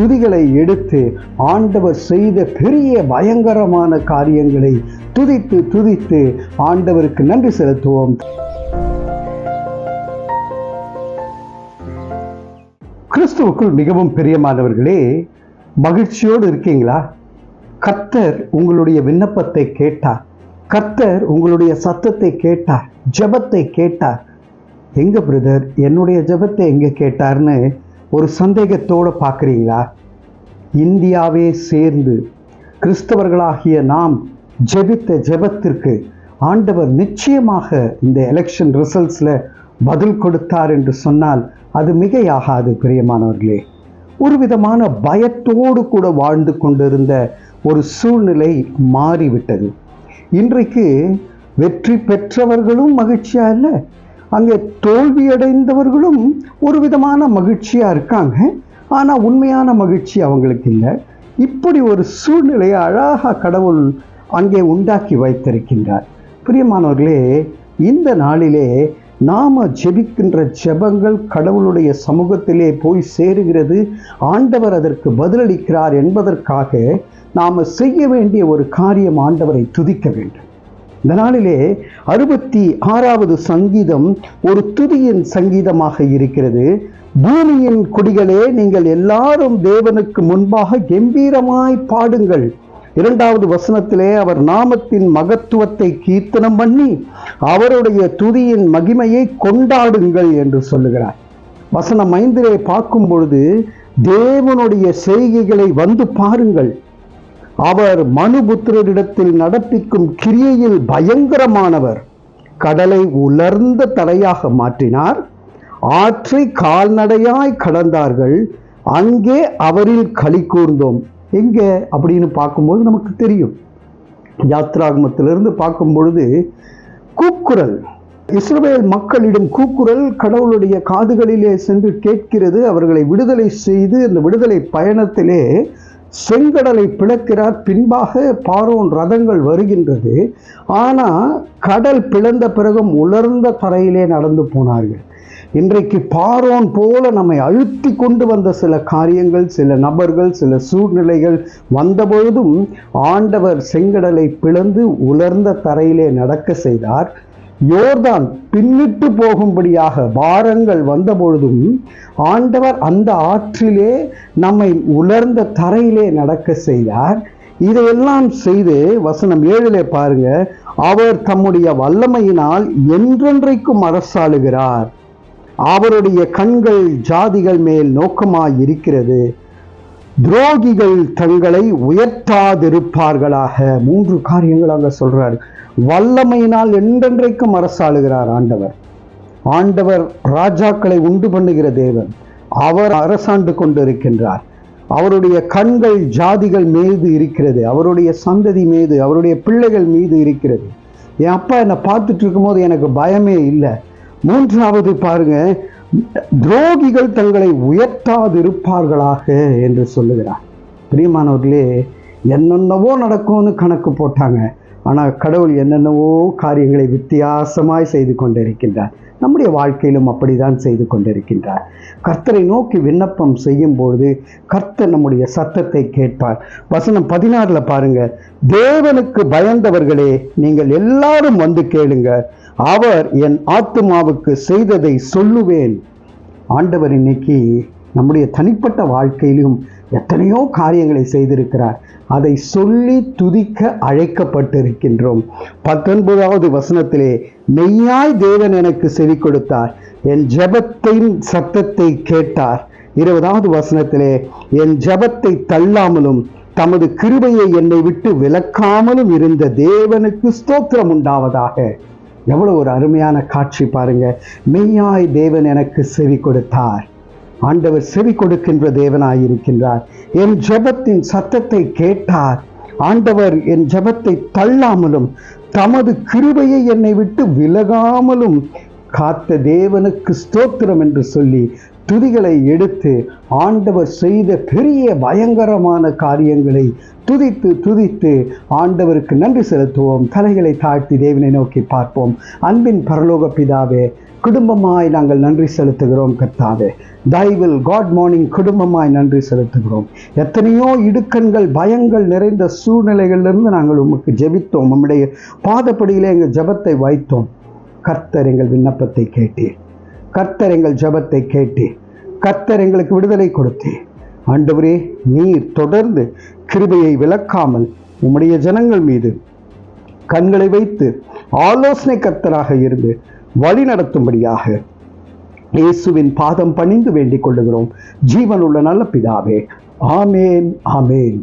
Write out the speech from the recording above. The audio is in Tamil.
துதிகளை எடுத்து ஆண்டவர் செய்த பெரிய பயங்கரமான காரியங்களை துதித்து துதித்து ஆண்டவருக்கு நன்றி செலுத்துவோம். கிறிஸ்துவுக்குள் மிகவும் பிரியமானவர்களே மகிழ்ச்சியோடு இருக்கீங்களா? கர்த்தர் உங்களுடைய விண்ணப்பத்தை கேட்டார். கர்த்தர் உங்களுடைய சத்தத்தை கேட்டார். ஜெபத்தை கேட்டார். எங்க பிரதர்? என்னுடைய ஜெபத்தை எங்க கேட்டார்னு ஒரு சந்தேகத்தோடு பார்க்குறீங்களா இந்தியாவே சேர்ந்து கிறிஸ்தவர்களாகிய நாம் ஜெபித்த ஜெபத்திற்கு ஆண்டவர் நிச்சயமாக இந்த எலெக்ஷன் ரிசல்ட்ஸில் பதில் கொடுத்தார் என்று சொன்னால் அது மிகையாகாது பிரியமானவர்களே. ஒரு விதமான பயத்தோடு கூட வாழ்ந்து கொண்டிருந்த ஒரு சூழ்நிலை மாறிவிட்டது. இன்றைக்கு வெற்றி பெற்றவர்களும் மகிழ்ச்சியாக இல்லை? அங்கே தோல்வியடைந்தவர்களும் ஒரு விதமான மகிழ்ச்சியாக இருக்காங்க. ஆனால் உண்மையான மகிழ்ச்சி அவங்களுக்கு இல்லை. இப்படி ஒரு சூழ்நிலையை அழகாக கடவுள் அங்கே உண்டாக்கி வைத்திருக்கின்றார். பிரியமானவர்களே இந்த நாளிலே நாம ஜெபிக்கின்ற ஜெபங்கள் கடவுளுடைய சமூகத்திலே போய் சேருகிறது. ஆண்டவர் அதற்கு பதிலளிக்கிறார் என்பதற்காக நாம் செய்ய வேண்டிய ஒரு காரியம் ஆண்டவரை துதிக்க வேண்டும். இந்த நாளிலே அறுபத்தி ஆறாவது சங்கீதம் ஒரு துதியின் சங்கீதமாக இருக்கிறது. பூமியின் குடிகளே நீங்கள் எல்லாரும் தேவனுக்கு முன்பாக கம்பீரமாய் பாடுங்கள். இரண்டாவது வசனத்திலே அவர் நாமத்தின் மகத்துவத்தை கீர்த்தனம் பண்ணி அவருடைய துதியின் மகிமையை கொண்டாடுங்கள் என்று சொல்லுகிறார். வசனம் ஐந்திலே பார்க்கும் பொழுது தேவனுடைய செய்கைகளை வந்து பாருங்கள். அவர் மனுபுத்திரரிடத்தில் நடப்பிக்கும் கிரியையில் பயங்கரமானவர். கடலை உலர்ந்த தடையாக மாற்றினார். ஆற்றை கால்நடையாய் கடந்தார்கள் அங்கே அவரில் களி கூர்ந்தோம். எங்கே? அப்படின்னு பார்க்கும்போது நமக்கு தெரியும். யாத்ராகமத்திலிருந்து பார்க்கும் பொழுது கூக்குரல். இஸ்ரேல் மக்களிடம் கூக்குரல் கடவுளுடைய காதுகளிலே சென்று கேட்கிறது. அவர்களை விடுதலை செய்து அந்த விடுதலை பயணத்திலே செங்கடலை பிளக்கிறார். பின்பாக பாரோன் ரதங்கள் வருகின்றது. ஆனால் கடல் பிளந்த பிறகும் உலர்ந்த தரையிலே நடந்து போனார்கள். இன்றைக்கு பாரோன் போல நம்மை அழுத்தி கொண்டு வந்த சில காரியங்கள் சில நபர்கள் சில சூழ்நிலைகள் வந்தபொழுதும் ஆண்டவர் செங்கடலை பிளந்து உலர்ந்த தரையிலே நடக்க செய்தார். யோர்தான் பின்னிட்டு போகும்படியாக பாரங்கள் வந்தபொழுதும் ஆண்டவர் அந்த ஆற்றிலே நம்மை உலர்ந்த தரையிலே நடக்க செய்தார். இதையெல்லாம் செய்து வசனம் ஏழிலே பாருங்க அவர் தம்முடைய வல்லமையினால் என்றென்றைக்கும் அரசாளுகிறார். அவருடைய கண்கள் ஜாதிகள் மேல் நோக்கமாய் இருக்கிறது. துரோகிகள் தங்களை உயர்த்தாதிருப்பார்களாக. மூன்று காரியங்கள் அங்க சொல்றாரு. வல்லமையினால் என்றென்றைக்கும் அரசாளுகிறார் ஆண்டவர். ஆண்டவர் ராஜாக்களை உண்டு பண்ணுகிற தேவன். அவர் அரசாண்டு கொண்டிருக்கின்றார். அவருடைய கண்கள் ஜாதிகள் மீது இருக்கிறது. அவருடைய சந்ததி மீது அவருடைய பிள்ளைகள் மீது இருக்கிறது. என் அப்பா என்னை பார்த்துட்டு இருக்கும்போது எனக்கு பயமே இல்லை. மூன்றாவது பாருங்க துரோகிகள் தங்களை உயர்த்தாதிருப்பார்களாக என்று சொல்லுகிறார். பிரியமானவர்களே என்னென்னவோ நடக்கும்னு கணக்கு போட்டாங்க. ஆனால் கடவுள் என்னென்னவோ காரியங்களை வித்தியாசமாய் செய்து கொண்டிருக்கின்றார். நம்முடைய வாழ்க்கையிலும் அப்படிதான் செய்து கொண்டிருக்கின்றார். கர்த்தரை நோக்கி விண்ணப்பம் செய்யும் பொழுது கர்த்தர் நம்முடைய சத்தத்தை கேட்பார். வசனம் பதினாறில் பாருங்க தேவனுக்கு பயந்தவர்களே நீங்கள் எல்லாரும் வந்து கேளுங்க. அவர் என் ஆத்துமாவுக்கு செய்ததை சொல்லுவேன். ஆண்டவர் இன்னைக்கு நம்முடைய தனிப்பட்ட வாழ்க்கையிலும் எத்தனையோ காரியங்களை செய்திருக்கிறார். அதை சொல்லி துதிக்க அழைக்கப்பட்டிருக்கின்றோம். பத்தொன்பதாவது வசனத்திலே மெய்யாய் தேவன் எனக்கு செவி கொடுத்தார். என் ஜெபத்தின் சத்தத்தை கேட்டார். இருபதாவது வசனத்திலே என் ஜெபத்தை தள்ளாமலும் தமது கிருபையை என்னை விட்டு விலக்காமலும் இருந்த தேவனுக்கு ஸ்தோத்திரம் உண்டாவதாக. எவ்வளோ ஒரு அருமையான காட்சி பாருங்க. மெய்யாய் தேவன் எனக்கு செவி கொடுத்தார். ஆண்டவர் செவி கொடுக்கின்ற தேவனாயிருக்கின்றார். என் ஜெபத்தின் சத்தத்தை கேட்டார். ஆண்டவர் என் ஜெபத்தை தள்ளாமலும் தமது கிருபையை என்னை விட்டு விலகாமலும் காத்த தேவனுக்கு ஸ்தோத்திரம் என்று சொல்லி துதிகளை எடுத்து ஆண்டவர் செய்த பெரிய பயங்கரமான காரியங்களை துதித்து துதித்து ஆண்டவருக்கு நன்றி செலுத்துவோம். தலைகளை தாழ்த்தி தேவனை நோக்கி பார்ப்போம். அன்பின் பரலோக பிதாவே குடும்பமாய் நாங்கள் நன்றி செலுத்துகிறோம் கர்த்தாவே. தயவில் காட் மார்னிங் குடும்பமாய் நன்றி செலுத்துகிறோம். எத்தனையோ இடுக்கண்கள் பயங்கள் நிறைந்த சூழ்நிலைகளிலிருந்து நாங்கள் உமக்கு ஜெபித்தோம். உம்முடைய பாதப்படியிலே எங்கள் ஜெபத்தை வைத்தோம். கர்த்தர் எங்கள் விண்ணப்பத்தை கேட்டீர். கர்த்தர் எங்கள் ஜெபத்தை கேட்டீர். கர்த்தர் எங்களுக்கு விடுதலை கொடுத்தீர். ஆண்டவரே நீர் தொடர்ந்து கிருபையை விளக்காமல் உம்முடைய ஜனங்கள் மீது கண்களை வைத்து ஆலோசனை கர்த்தராக இருந்து வழி நடத்தும்படியாக இயேசுவின் பாதம் பணிந்து வேண்டிக் கொள்ளுகிறோம். ஜீவனுள்ள நல்ல பிதாவே. ஆமேன் ஆமேன்.